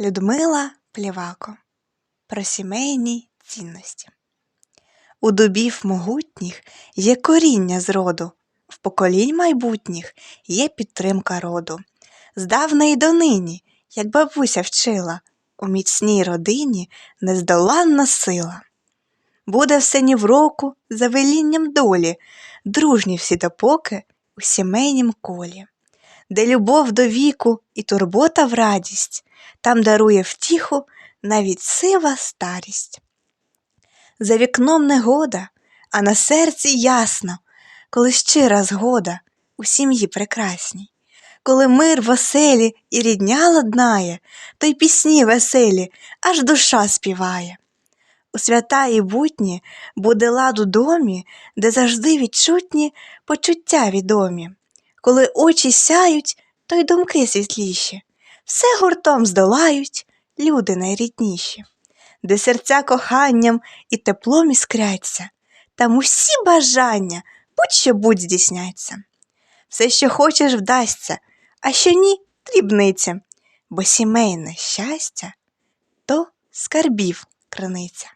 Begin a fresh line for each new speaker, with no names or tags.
Людмила Плівако про сімейні цінності. У дубів могутніх є коріння з роду, в поколінь майбутніх є підтримка роду. Здавна й донині, як бабуся вчила, у міцній родині нездоланна сила. Буде все ні в року за велінням долі, дружні всі допоки у сімейнім колі, де любов до віку і турбота в радість, там дарує втіху навіть сива старість. За вікном негода, а на серці ясно, коли щира згода у сім'ї прекрасній, коли мир в оселі і рідня ладнає, то й пісні веселі, аж душа співає. У свята і будні буде лад у домі, де завжди відчутні почуття відомі. Коли очі сяють, то й думки світліші, все гуртом здолають люди найрідніші, де серця коханням і теплом іскряться, там усі бажання будь-що будь здійсняться. Все, що хочеш, вдасться, а що ні, дрібниця, бо сімейне щастя то скарбів криниця.